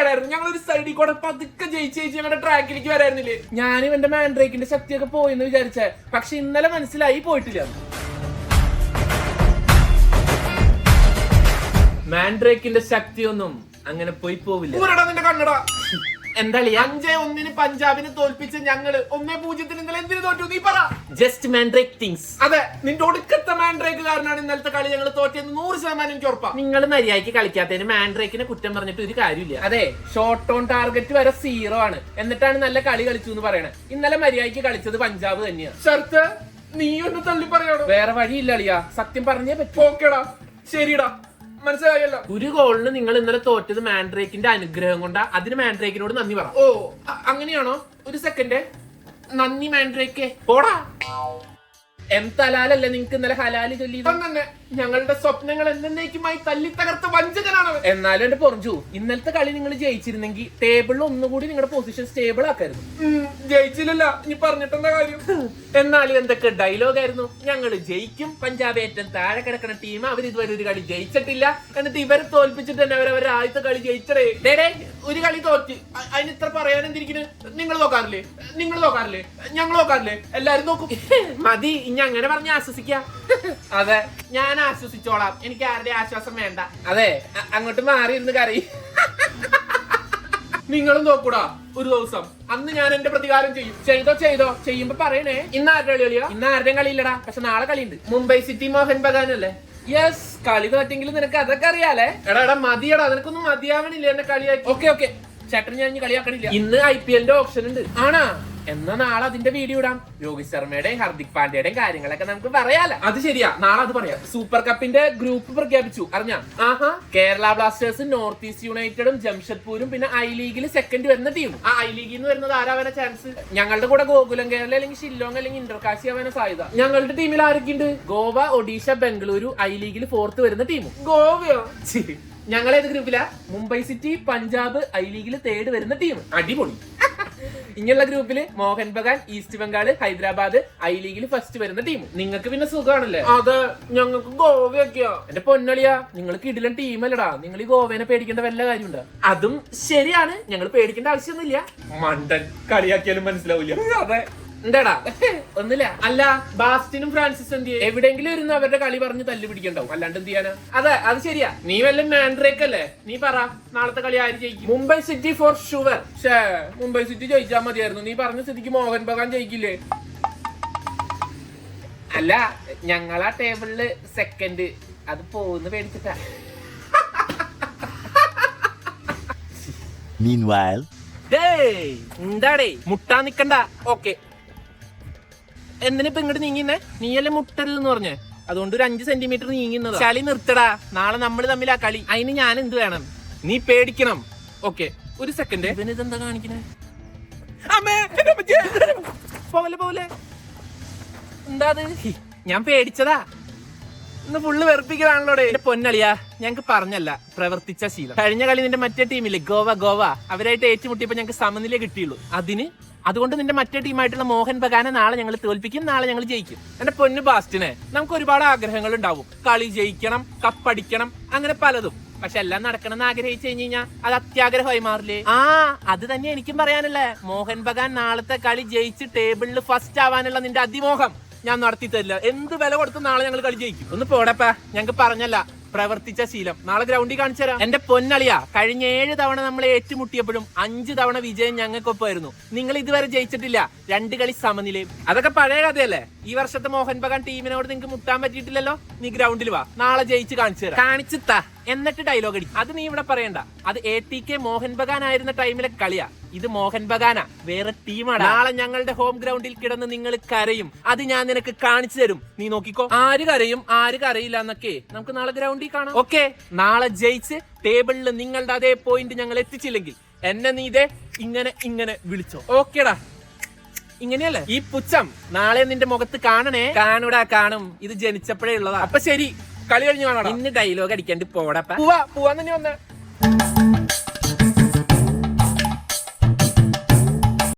കേടായിരുന്നു ഞങ്ങൾ ഒരു സൈഡിൽ കൂടെ പതുക്കെ ജയിച്ച് ജയിച്ച് ഞങ്ങളുടെ ട്രാക്കിലേക്ക് വരായിരുന്നില്ലേ ഞാനും എന്റെ മാൻഡ്രേക്കിന്റെ ശക്തിയൊക്കെ പോയെന്ന് വിചാരിച്ചേ. പക്ഷെ ഇന്നലെ മനസ്സിലായി പോയിട്ടില്ല. മാൻഡ്രേക്കിന്റെ ശക്തിയൊന്നും അങ്ങനെ പോയി പോവില്ല. കണ്ണട. എന്താ അഞ്ചേ ഒന്നിന് പഞ്ചാബിനെ തോൽപ്പിച്ച ഞങ്ങൾ ഒന്നേ പൂജ്യത്തിന് ഇന്നലെ എന്തിനു തോറ്റു? നീ പറ. ജസ്റ്റ് മാൻഡ്രേക്ക് തിങ്സ് അതെ നിന്റെ ഒടുക്കത്തെ മാൻഡ്രേക്ക് കാരണമാണ് ഇന്നലത്തെ കളി ഞങ്ങൾ തോറ്റിയെന്ന് നൂറ് ശതമാനം എനിക്ക് ഉറപ്പാ. നിങ്ങൾ മര്യാദയ്ക്ക് കളിക്കാത്തതിന് മാൻഡ്രേക്കിനെ കുറ്റം പറഞ്ഞിട്ട് ഒരു കാര്യമില്ല. അതെ ഷോർട്ട് ഓൺ ടാർഗറ്റ് വരെ സീറോ ആണ്. എന്നിട്ടാണ് നല്ല കളി കളിച്ചു എന്ന് പറയണേ. ഇന്നലെ മര്യാദയ്ക്ക് കളിച്ചത് പഞ്ചാബ് തന്നെയാണ് ഷർത്ത് നീ ഒന്ന് തള്ളി പറയണോ വേറെ വഴിയില്ല അളിയാ. സത്യം പറഞ്ഞേ പറ്റോക്കെടാ ശരിടാ. മനസ്സിലായല്ലോ. ഒരു ഗോളിന് നിങ്ങൾ ഇന്നലെ തോറ്റത് മാൻഡ്രേക്കിന്റെ അനുഗ്രഹം കൊണ്ടാ. അതിന് മാൻഡ്രേക്കിനോട് നന്ദി പറ. ഓ അ- അങ്ങനെയാണോ? ഒരു സെക്കൻഡ് നന്ദി മാൻഡ്രേക്കേ. പോടാ. എം തലാലല്ലേ നിങ്ങക്ക് ഇന്നലെ ഹലാലി ചൊല്ലി തന്നെ ഞങ്ങളുടെ സ്വപ്നങ്ങൾ എന്നേക്കുമായി തല്ലി തകർത്ത് വഞ്ചകനാണ് എന്നാലും എന്റെ പൊറഞ്ചു ഇന്നലത്തെ കളി നിങ്ങൾ ജയിച്ചിരുന്നെങ്കിൽ ടേബിളിൽ ഒന്നുകൂടി നിങ്ങളുടെ പൊസിഷൻ സ്റ്റേബിൾ ആക്കായിരുന്നു. ജയിച്ചില്ലല്ല. നീ പറഞ്ഞിട്ടെന്താ കാര്യം? എന്നാലും എന്തൊക്കെ ഡയലോഗ് ആയിരുന്നു. ഞങ്ങൾ ജയിക്കും. പഞ്ചാബ് ഏറ്റവും താഴെ കിടക്കുന്ന ടീം അവർ ഇതുവരെ ഒരു കളി ജയിച്ചിട്ടില്ല. എന്നിട്ട് ഇവരെ തോൽപ്പിച്ചിട്ട് തന്നെ അവർ അവരുടെ ആദ്യത്തെ കളി ജയിച്ചടേ ഡേ ഡേ, ഒരു കളി തോറ്റ്. അതിന് ഇത്ര പറയാൻ എന്തിരിക്കുന്നു? നിങ്ങൾ നോക്കാറില്ലേ? നിങ്ങൾ നോക്കാറില്ലേ? ഞങ്ങൾ നോക്കാറില്ലേ? എല്ലാരും നോക്കും. മതി ഇനി അങ്ങനെ പറഞ്ഞ് ആശ്വസിക്ക. അതെ. ഞാൻ ആശ്വസിച്ചോളാം. എനിക്ക് ആരുടെ ആശ്വാസം വേണ്ട. അതെ അങ്ങോട്ട് മാറി ഇരുന്ന് കറി നിങ്ങളും നോക്കൂടാ ഒരു ദിവസം. അന്ന് ഞാൻ എന്റെ പ്രതികാരം ചെയ്യും. ചെയ്തോ ചെയ്തോ. ചെയ്യുമ്പോ പറയണേ. ഇന്ന് ആരുടെ കളി കളിയാ? ഇന്ന് ആരുടെയും കളിയില്ലടാ. പക്ഷെ നാളെ കളിയുണ്ട്. മുംബൈ സിറ്റി മോഹൻ ബഗാൻ അല്ലേ യെസ് കളി തോറ്റെങ്കിലും നിനക്ക് അതൊക്കെ അറിയാലേ. എടാ എടാ മതിയടാ. നിനക്കൊന്നും മതിയാവണില്ല എന്നെ കളിയാക്കി. ഓക്കെ ഓക്കെ ചേട്ടൻ ഞാൻ കളിയാക്കണില്ല. ഇന്ന് ഐ പി എല്ലിന്റെ ഓപ്ഷൻ ഉണ്ട്. ആണാ? എന്നാ നാളെ അതിന്റെ വീഡിയോ ഇടാം. രോഹിത് ശർമ്മയുടെയും ഹർദിക് പാണ്ഡ്യയുടെയും കാര്യങ്ങളൊക്കെ നമുക്ക് പറയാലോ. അത് ശരിയാ. നാളെ അത് പറയാം. സൂപ്പർ കപ്പിന്റെ ഗ്രൂപ്പ് പ്രഖ്യാപിച്ചു. അറിഞ്ഞ? ആഹാ. കേരള ബ്ലാസ്റ്റേഴ്സും നോർത്ത് ഈസ്റ്റ് യുണൈറ്റഡും ജംഷഡ്പൂരും പിന്നെ ഐ ലീഗിൽ സെക്കൻഡ് വരുന്ന ടീം ആ ഐ ലീഗിൽ നിന്ന് വരുന്നത് ആരാവാന ചാൻസ് ഞങ്ങളുടെ കൂടെ ഗോകുലം കേരള അല്ലെങ്കിൽ ഷില്ലോങ് അല്ലെങ്കിൽ ഇന്റർകാശി ആവാന സാധ്യത ഞങ്ങളുടെ ടീമിൽ ആരൊക്കെയുണ്ട്? ഗോവ ഒഡീഷ ബംഗളൂരു ഐ ലീഗിൽ ഫോർത്ത് വരുന്ന ടീമും ഗോവയോ? ഞങ്ങൾ ഏത് ഗ്രൂപ്പിലാ മുംബൈ സിറ്റി പഞ്ചാബ് ഐ ലീഗിൽ തേർഡ് വരുന്ന ടീം അടിപൊളി. ഇങ്ങനെയുള്ള ഗ്രൂപ്പിൽ മോഹൻ ബഗാൻ ഈസ്റ്റ് ബംഗാൾ ഹൈദരാബാദ് ഐ ലീഗിൽ ഫസ്റ്റ് വരുന്ന ടീം നിങ്ങൾക്ക് പിന്നെ സുഖമാണല്ലേ? അതെ ഞങ്ങൾക്ക് ഗോവയൊക്കെയാ. എന്റെ പൊന്നളിയാ നിങ്ങൾ കിടിലൻ ടീമല്ലടാ നിങ്ങൾ ഈ ഗോവേനെ പേടിക്കേണ്ട വല്ല കാര്യമുണ്ടോ? അതും ശരിയാണ് ഞങ്ങൾ പേടിക്കേണ്ട ആവശ്യമൊന്നുമില്ല. മണ്ടൻ കളിയാക്കിയാലും മനസ്സിലാവില്ല അതെ. എന്താടാ? ഒന്നില്ല അല്ല. ബാസ്റ്റിനും ഫ്രാൻസിസ് എന്ത് ചെയ്യും? എവിടെങ്കിലും ഇരുന്ന് അവരുടെ കളി പറഞ്ഞ് തല്ലു പിടിക്കണ്ടാവും. അല്ലാണ്ട് എന്ത് ചെയ്യാനാ? അതെ അത് ശരിയാ. നീ വല്ല മാൻഡ്രേക്ക് അല്ലേ? നീ പറ. നാളത്തെ കളി ആര് ജയിക്കും? Mumbai City for sure. ഷേ മുംബൈ സിറ്റി ജയിച്ചാൽ മതിയായിരുന്നു. നീ പറഞ്ഞ സ്ഥിതിക്ക് മോഹൻ ബഗാൻ ജയിക്കില്ലേ? അല്ല ഞങ്ങളാ ടേബിളിൽ സെക്കൻഡ് അത് പോന്ന് പേടിച്ചിട്ടാ. Meanwhile, ഡേയ്, എന്താടേ? മുട്ടാ നിക്കണ്ട. ഓക്കെ. എന്തിനിപ്പ ഇങ്ങോട്ട് നീങ്ങിന്നേ? നീയല്ലേ മുട്ടരുതെന്ന് പറഞ്ഞേ? അതുകൊണ്ട് ഒരു അഞ്ച് സെന്റിമീറ്റർ നീങ്ങുന്നത്. ചളി നിർത്തടാ. നാളെ നമ്മൾ തമ്മിൽ ആ കളി. അതിന് ഞാൻ എന്ത് വേണം? നീ പേടിക്കണം. ഓക്കെ ഒരു സെക്കൻഡ് ഇവന് ഇതെന്താ കാണിക്കണേ? അമ്മേ, എന്നെ. പോലെ പോലെ എന്താ ഞാൻ പേടിച്ചതാ. ഇന്ന് ഫുള്ള് വെറുപ്പിക്കലാണല്ലോടെ. എന്റെ പൊന്നളിയാ ഞങ്ങക്ക് പറഞ്ഞല്ല പ്രവർത്തിച്ച ശീലം. കഴിഞ്ഞ കളി നിന്റെ മറ്റേ ടീമില്ലേ ഗോവ ഗോവ അവരായിട്ട് ഏറ്റുമുട്ടിയപ്പോ ഞങ്ങൾക്ക് സമനില കിട്ടിയുള്ളൂ. അതിന് അതുകൊണ്ട് നിന്റെ മറ്റേ ടീമായിട്ടുള്ള മോഹൻ ബഗാനെ നാളെ ഞങ്ങൾ തോൽപ്പിക്കും നാളെ ഞങ്ങൾ ജയിക്കും. എന്റെ പൊന്നു ബാസ്റ്റിനെ നമുക്ക് ഒരുപാട് ആഗ്രഹങ്ങൾ ഉണ്ടാവും. കളി ജയിക്കണം കപ്പടിക്കണം അങ്ങനെ പലതും. പക്ഷെ എല്ലാം നടക്കണം എന്ന് ആഗ്രഹിച്ചു കഴിഞ്ഞു കഴിഞ്ഞാൽ അത് അത്യാഗ്രഹമായി മാറില്ലേ? ആ അത് തന്നെ എനിക്കും പറയാനല്ലേ. മോഹൻ ബഗാൻ നാളത്തെ കളി ജയിച്ച് ടേബിളിൽ ഫസ്റ്റ് ആവാനുള്ള നിന്റെ അതിമോഹം. ഞാൻ നടത്തി തരില്ല എന്ത് വില കൊടുത്ത് നാളെ ഞങ്ങൾ കളി ജയിക്കും. ഒന്ന് പോടപ്പാ. ഞങ്ങൾക്ക് പറഞ്ഞല്ല പ്രവർത്തിച്ച ശീലം. നാളെ ഗ്രൗണ്ടിൽ കാണിച്ചു തരാം. എന്റെ പൊന്നളിയാ കഴിഞ്ഞ ഏഴ് തവണ നമ്മൾ ഏറ്റുമുട്ടിയപ്പോഴും അഞ്ച് തവണ വിജയം ഞങ്ങൾക്കൊപ്പമായിരുന്നു. നിങ്ങൾ ഇതുവരെ ജയിച്ചിട്ടില്ല. രണ്ട് കളി സമനിലയും. അതൊക്കെ പഴയ കഥയല്ലേ? ഈ വർഷത്തെ മോഹൻ ബഗാൻ ടീമിനോട് നിങ്ങൾക്ക് മുട്ടാൻ പറ്റിയിട്ടില്ലല്ലോ? നീ ഗ്രൗണ്ടിൽ വാ. നാളെ ജയിച്ച് കാണിച്ചു തരാം. കാണിച്ചു താ എന്നിട്ട് ഡയലോഗ് അടി അത് നീ ഇവിടെ പറയണ്ട. അത് A T K Mohun Bagan ആയിരുന്ന ടൈമിലെ കളിയാ. ഇത് മോഹൻ ബഗാനാ. വേറെ ടീമാണ് നാളെ ഞങ്ങളുടെ ഹോം ഗ്രൗണ്ടിൽ കിടന്ന് നിങ്ങൾ കരയും. അത് ഞാൻ നിനക്ക് കാണിച്ചു തരും. നീ നോക്കിക്കോ. ആര് കരയും? ആര് കരയില്ല എന്നൊക്കെ നമുക്ക് നാളെ ഗ്രൗണ്ടിൽ കാണാം. ഓക്കെ. നാളെ ജയിച്ച് ടേബിളിൽ നിങ്ങളുടെ അതേ പോയിന്റ് ഞങ്ങൾ എത്തിച്ചില്ലെങ്കിൽ എന്നെ നീ ഇതേ ഇങ്ങനെ ഇങ്ങനെ വിളിച്ചോ. ഓക്കേടാ. ഇങ്ങനെയല്ലേ? ഈ പുച്ഛം നാളെ നിന്റെ മുഖത്ത് കാണണേ? കാണൂടാ കാണും. ഇത് ജനിച്ചപ്പോഴേ ഉള്ളതാ. അപ്പൊ ശരി. കളി കഴിഞ്ഞു കാണാം ഇന്ന് ഡയലോഗ് അടിക്കാണ്ട് പോടാ പോവാ പോവാന്ന് തന്നെ വന്നേ.